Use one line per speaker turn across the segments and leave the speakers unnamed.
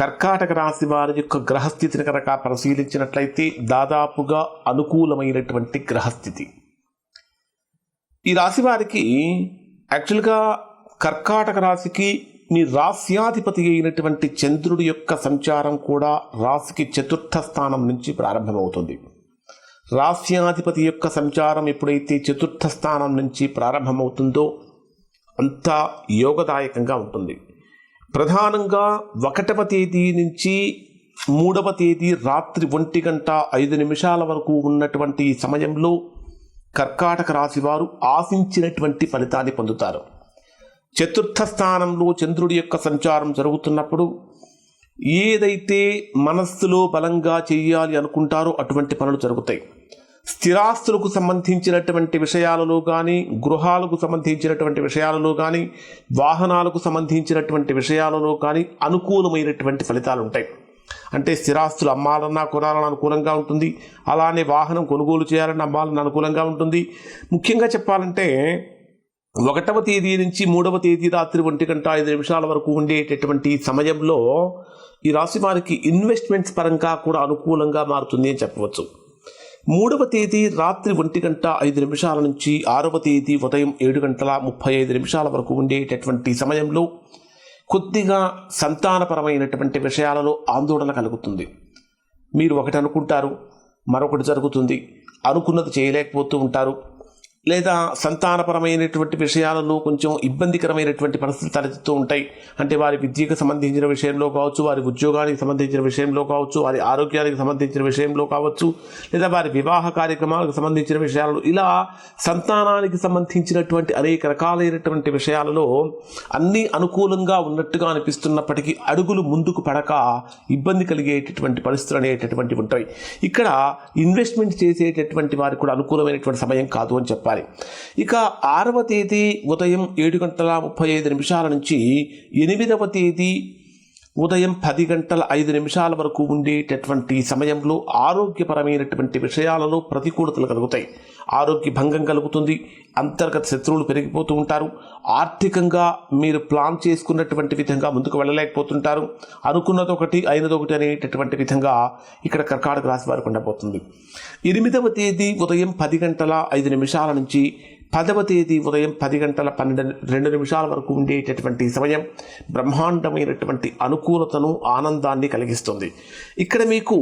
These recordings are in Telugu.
కర్కాటక రాశి వారి యొక్క గ్రహస్థితిని కనుక పరిశీలించినట్లయితే దాదాపుగా అనుకూలమైనటువంటి గ్రహస్థితి. ఈ రాశి వారికి యాక్చువల్గా కర్కాటక రాశికి మీ రాస్యాధిపతి అయినటువంటి చంద్రుడి యొక్క సంచారం కూడా రాశికి చతుర్థ స్థానం నుంచి ప్రారంభమవుతుంది. రాస్యాధిపతి యొక్క సంచారం ఎప్పుడైతే చతుర్థ స్థానం నుంచి ప్రారంభమవుతుందో అంతా యోగదాయకంగా ఉంటుంది. ప్రధానంగా ఒకటవ తేదీ నుంచి మూడవ తేదీ రాత్రి ఒంటి గంట ఐదు నిమిషాల వరకు ఉన్నటువంటి సమయంలో కర్కాటక రాశి వారు ఆశించినటువంటి ఫలితాన్ని పొందుతారు. చతుర్థ స్థానంలో చంద్రుడి యొక్క సంచారం జరుగుతున్నప్పుడు ఏదైతే మనస్సులో బలంగా చేయాలి అనుకుంటారో అటువంటి పనులు జరుగుతాయి. స్థిరాస్తులకు సంబంధించినటువంటి విషయాలలో కానీ గృహాలకు సంబంధించినటువంటి విషయాలలో కానీ వాహనాలకు సంబంధించినటువంటి విషయాలలో కానీ అనుకూలమైనటువంటి ఫలితాలు ఉంటాయి అంటే స్థిరాస్తులు అమ్మాలన్నా కొనాలని అనుకూలంగా ఉంటుంది. అలానే వాహనం కొనుగోలు చేయాలన్నా అమ్మాలన్నా అనుకూలంగా ఉంటుంది. ముఖ్యంగా చెప్పాలంటే ఒకటవ తేదీ నుంచి మూడవ తేదీ రాత్రి ఒంటి గంట ఐదు నిమిషాల వరకు ఉండేటటువంటి సమయంలో ఈ రాశి వారికి ఇన్వెస్ట్మెంట్స్ పరంగా కూడా అనుకూలంగా మారుతుంది అని చెప్పవచ్చు. మూడవ తేదీ రాత్రి ఒంటి గంట ఐదు నిమిషాల నుంచి ఆరవ తేదీ ఉదయం ఏడు గంటల ముప్పై ఐదు నిమిషాల వరకు ఉండేటటువంటి సమయంలో కొద్దిగా సంతానపరమైనటువంటి విషయాలలో ఆందోళన కలుగుతుంది. మీరు ఒకటి అనుకుంటారు మరొకటి జరుగుతుంది. అనుకున్నది చేయలేకపోతూ ఉంటారు. లేదా సంతానపరమైనటువంటి విషయాలలో కొంచెం ఇబ్బందికరమైనటువంటి పరిస్థితులు తలెత్తుతూ ఉంటాయి. అంటే వారి విద్యకు సంబంధించిన విషయంలో కావచ్చు వారి ఉద్యోగానికి సంబంధించిన విషయంలో కావచ్చు వారి ఆరోగ్యానికి సంబంధించిన విషయంలో కావచ్చు లేదా వారి వివాహ కార్యక్రమాలకు సంబంధించిన విషయాలలో ఇలా సంతానానికి సంబంధించినటువంటి అనేక రకాలైనటువంటి విషయాలలో అన్నీ అనుకూలంగా ఉన్నట్టుగా అనిపిస్తున్నప్పటికీ అడుగులు ముందుకు పడక ఇబ్బంది కలిగేటటువంటి పరిస్థితులు అనేటటువంటివి ఉంటాయి. ఇక్కడ ఇన్వెస్ట్మెంట్ చేసేటటువంటి వారికి కూడా అనుకూలమైనటువంటి సమయం కాదు అని చెప్పాలి. ఇక ఆరవ తేదీ ఉదయం ఏడు గంటల ముప్పై ఐదు నిమిషాల నుంచి ఎనిమిదవ తేదీ ఉదయం పది గంటల ఐదు నిమిషాల వరకు ఉండేటటువంటి సమయంలో ఆరోగ్యపరమైనటువంటి విషయాలలో ప్రతికూలతలు కలుగుతాయి. ఆరోగ్య భంగం కలుగుతుంది అంతర్గత శత్రువులు పెరిగిపోతూ ఉంటారు ఆర్థికంగా మీరు ప్లాన్ చేసుకున్నటువంటి విధంగా ముందుకు వెళ్ళలేకపోతుంటారు. అనుకున్నది ఒకటి అయినది ఒకటి అనేటటువంటి విధంగా ఇక్కడ కర్కాటక రాశి వారికి ఉండబోతుంది. ఎనిమిదవ తేదీ ఉదయం పది గంటల ఐదు నిమిషాల నుంచి పదవ తేదీ ఉదయం పది గంటల పన్నెండు రెండు నిమిషాల వరకు ఉండేటటువంటి సమయం బ్రహ్మాండమైనటువంటి అనుకూలతను ఆనందాన్ని కలిగిస్తుంది. ఇక్కడ మీకు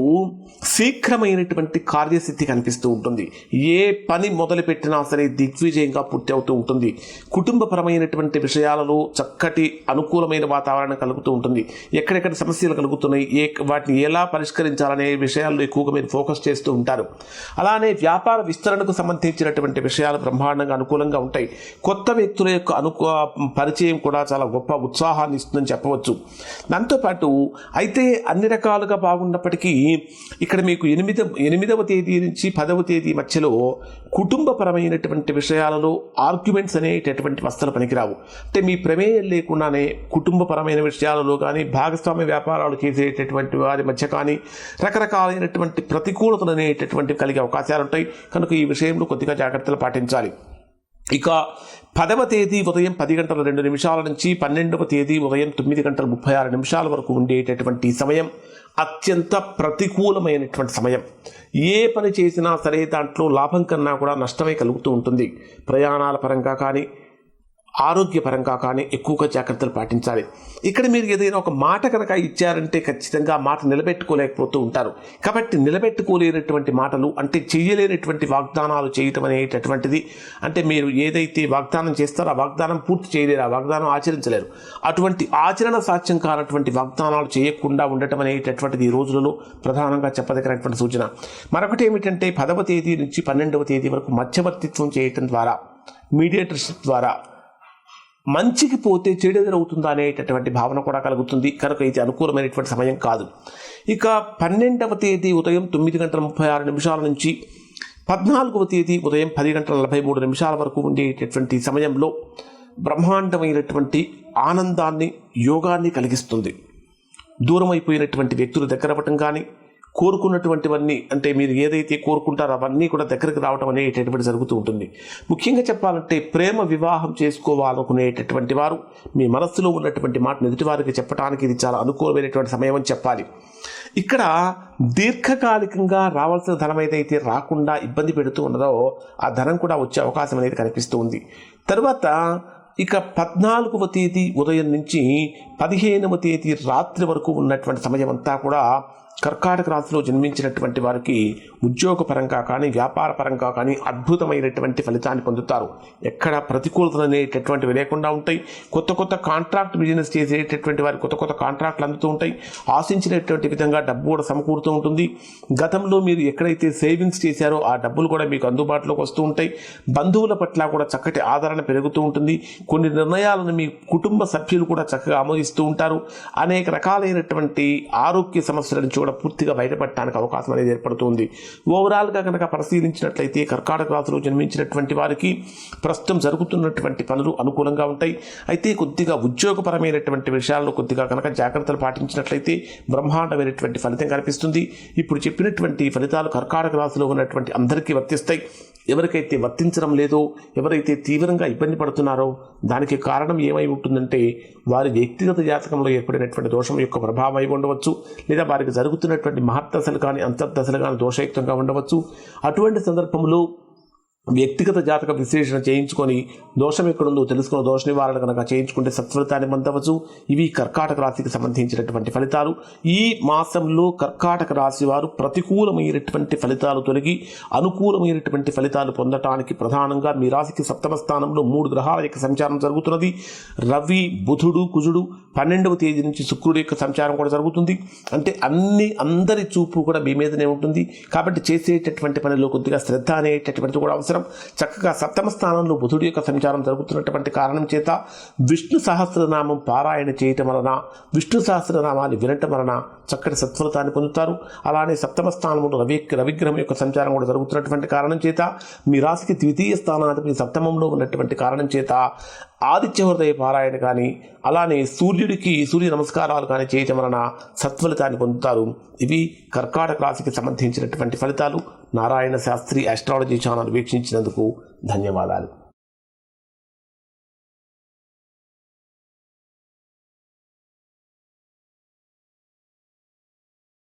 శీఘ్రమైనటువంటి కార్యసిద్ధి కనిపిస్తూ ఉంటుంది. ఏ పని మొదలుపెట్టినా సరే దిగ్విజయంగా పూర్తి అవుతూ ఉంటుంది. కుటుంబపరమైనటువంటి విషయాలలో చక్కటి అనుకూలమైన వాతావరణం కలుగుతూ ఉంటుంది. ఎక్కడెక్కడ సమస్యలు కలుగుతున్నాయి ఏ వాటిని ఎలా పరిష్కరించాలనే విషయాల్లో ఎక్కువగా మీరు ఫోకస్ చేస్తూ ఉంటారు. అలానే వ్యాపార విస్తరణకు సంబంధించినటువంటి విషయాలు బ్రహ్మాండంగా అనుకూలంగా ఉంటాయి. కొత్త వ్యక్తుల యొక్క అనుకూ పరిచయం కూడా చాలా గొప్ప ఉత్సాహాన్ని ఇస్తుందని చెప్పవచ్చు. దాంతోపాటు అయితే అన్ని రకాలుగా బాగున్నప్పటికీ ఇక్కడ మీకు ఎనిమిద ఎనిమిదవ తేదీ నుంచి పదవ తేదీ మధ్యలో కుటుంబపరమైనటువంటి విషయాలలో ఆర్గ్యుమెంట్స్ అనేటటువంటి వస్తువులు పనికిరావు. అంటే మీ ప్రమేయం లేకుండానే కుటుంబపరమైన విషయాలలో కానీ భాగస్వామ్య వ్యాపారాలు చేసేటటువంటి వారి మధ్య కానీ రకరకాలైనటువంటి ప్రతికూలతలు అనేటటువంటివి కలిగే అవకాశాలు ఉంటాయి. కనుక ఈ విషయంలో కొద్దిగా జాగ్రత్తలు పాటించాలి. ఇక పదవ తేదీ ఉదయం పది గంటల రెండు నిమిషాల నుంచి పన్నెండవ తేదీ ఉదయం తొమ్మిది గంటల ముప్పై ఆరు నిమిషాల వరకు ఉండేటటువంటి సమయం అత్యంత ప్రతికూలమైనటువంటి సమయం. ఏ పని చేసినా సరే దాంట్లో లాభం కన్నా కూడా నష్టమే కలుగుతూ ఉంటుంది. ప్రయాణాల పరంగా కానీ ఆరోగ్యపరంగా కానీ ఎక్కువగా జాగ్రత్తలు పాటించాలి. ఇక్కడ మీరు ఏదైనా ఒక మాట కనుక ఇచ్చారంటే ఖచ్చితంగా మాట నిలబెట్టుకోలేకపోతూ ఉంటారు. కాబట్టి నిలబెట్టుకోలేనటువంటి మాటలు అంటే చేయలేనటువంటి వాగ్దానాలు చేయటం అనేటటువంటిది అంటే మీరు ఏదైతే వాగ్దానం చేస్తారో ఆ వాగ్దానం పూర్తి చేయలేరు ఆ వాగ్దానం ఆచరించలేరు. అటువంటి ఆచరణ సాధ్యం కానటువంటి వాగ్దానాలు చేయకుండా ఉండటం అనేటటువంటిది ఈ రోజులలో ప్రధానంగా చెప్పదగినటువంటి సూచన. మరొకటి ఏమిటంటే పదవ తేదీ నుంచి పన్నెండవ తేదీ వరకు మధ్యవర్తిత్వం చేయటం ద్వారా మీడియేటర్షిప్ ద్వారా మంచికి పోతే చెడు ఎదురవుతుందా అనేటటువంటి భావన కూడా కలుగుతుంది. కనుక ఇది అనుకూలమైనటువంటి సమయం కాదు. ఇక పన్నెండవ తేదీ ఉదయం తొమ్మిది గంటల ముప్పై ఆరు నిమిషాల నుంచి పద్నాలుగవ తేదీ ఉదయం పది గంటల నలభై మూడు నిమిషాల వరకు ఉండేటటువంటి సమయంలో బ్రహ్మాండమైనటువంటి ఆనందాన్ని యోగాన్ని కలిగిస్తుంది. దూరం అయిపోయినటువంటి వ్యక్తులు దగ్గర అవ్వటం కానీ కోరుకున్నటువంటివన్నీ అంటే మీరు ఏదైతే కోరుకుంటారో అవన్నీ కూడా దగ్గరికి రావడం అనేటటువంటి జరుగుతూ ఉంటుంది. ముఖ్యంగా చెప్పాలంటే ప్రేమ వివాహం చేసుకోవాలనుకునేటటువంటి వారు మీ మనస్సులో ఉన్నటువంటి మాట ఎదుటి వారికి చెప్పడానికి ఇది చాలా అనుకూలమైనటువంటి సమయం అని చెప్పాలి. ఇక్కడ దీర్ఘకాలికంగా రావాల్సిన ధనం ఏదైతే రాకుండా ఇబ్బంది పెడుతూ ఉన్నదో ఆ ధనం కూడా వచ్చే అవకాశం అనేది కనిపిస్తూ ఉంది. తర్వాత ఇక పద్నాలుగవ తేదీ ఉదయం నుంచి పదిహేనవ తేదీ రాత్రి వరకు ఉన్నటువంటి సమయం అంతా కూడా కర్కాటక రాశిలో జన్మించినటువంటి వారికి ఉద్యోగపరంగా కానీ వ్యాపార పరంగా కానీ అద్భుతమైనటువంటి ఫలితాన్ని పొందుతారు. ఎక్కడ ప్రతికూలతలు అనేటటువంటివి లేకుండా ఉంటాయి. కొత్త కొత్త కాంట్రాక్ట్ బిజినెస్ చేసేటటువంటి వారికి కొత్త కొత్త కాంట్రాక్ట్లు అందుతూ ఉంటాయి. ఆశించినటువంటి విధంగా డబ్బు కూడా సమకూరుతూ ఉంటుంది. గతంలో మీరు ఎక్కడైతే సేవింగ్స్ చేశారో ఆ డబ్బులు కూడా మీకు అందుబాటులోకి వస్తూ ఉంటాయి. బంధువుల పట్ల కూడా చక్కటి ఆదరణ పెరుగుతూ ఉంటుంది. కొన్ని నిర్ణయాలను మీ కుటుంబ సభ్యులు కూడా చక్కగా ఆమోదిస్తూ ఉంటారు. అనేక రకాలైనటువంటి ఆరోగ్య సమస్యలను చూడ కూడా పూర్తిగా బయటపడటానికి అవకాశం అనేది ఏర్పడుతుంది. ఓవరాల్గా కనుక పరిశీలించినట్లయితే కర్కాటక రాశిలో జన్మించినటువంటి వారికి ప్రస్తుతం జరుగుతున్నటువంటి పనులు అనుకూలంగా ఉంటాయి. అయితే కొద్దిగా ఉద్యోగపరమైనటువంటి విషయాల్లో కొద్దిగా కనుక జాగ్రత్తలు పాటించినట్లయితే బ్రహ్మాండమైనటువంటి ఫలితం కనిపిస్తుంది. ఇప్పుడు చెప్పినటువంటి ఫలితాలు కర్కాటక రాశిలో ఉన్నటువంటి అందరికీ వర్తిస్తాయి. ఎవరికైతే వర్తించడం లేదో ఎవరైతే తీవ్రంగా ఇబ్బంది పడుతున్నారో దానికి కారణం ఏమై ఉంటుందంటే వారి వ్యక్తిగత జాతకంలో ఏర్పడినటువంటి దోషం యొక్క ప్రభావం అయి ఉండవచ్చు లేదా వారికి జరుగుతున్నటువంటి మహత్తశలు కానీ అంతర్దశలు కానీ దోషయుక్తంగా ఉండవచ్చు. అటువంటి సందర్భంలో వ్యక్తిగత జాతక విశ్లేషణ చేయించుకొని దోషం ఎక్కడుందో తెలుసుకున్న దోష నివారణ కనుక చేయించుకుంటే సత్ఫలితాన్ని పొందవచ్చు. ఇవి కర్కాటక రాశికి సంబంధించినటువంటి ఫలితాలు. ఈ మాసంలో కర్కాటక రాశి వారు ప్రతికూలమైనటువంటి ఫలితాలు తొలగి అనుకూలమైనటువంటి ఫలితాలు పొందటానికి ప్రధానంగా మీ రాశికి సప్తమ స్థానంలో మూడు గ్రహాల యొక్క సంచారం జరుగుతున్నది. రవి బుధుడు కుజుడు పన్నెండవ తేదీ నుంచి శుక్రుడు యొక్క సంచారం కూడా జరుగుతుంది. అంటే అన్ని అందరి చూపు కూడా మీ మీదనే ఉంటుంది. కాబట్టి చేసేటటువంటి పనిలో కొద్దిగా శ్రద్ధ అనేటటువంటిది కూడా అవసరం. చక్కగా సప్తమ స్థానంలో బుధుడి యొక్క సంచారం జరుగుతున్నటువంటి కారణం చేత విష్ణు సహస్రనామం పారాయణ చేయటం వలన విష్ణు సహస్రనామాన్ని వినటం వలన చక్కటి సత్ఫలితాన్ని పొందుతారు. అలానే సప్తమ స్థానంలో రవి రవిగ్రహం యొక్క సంచారం కూడా జరుగుతున్నటువంటి కారణం చేత మీ రాశికి ద్వితీయ స్థానాధిపతి సప్తమంలో ఉన్నటువంటి కారణం చేత ఆదిత్య హృదయ పారాయణ కానీ అలానే సూర్యుడికి సూర్య నమస్కారాలు కానీ చేయటం వలన సత్ఫలితాన్ని పొందుతారు. ఇవి కర్కాటక రాశికి సంబంధించినటువంటి ఫలితాలు. నారాయణ శాస్త్రి ఆస్ట్రాలజీ ఛానల్ వీక్షించినందుకు ధన్యవాదాలు.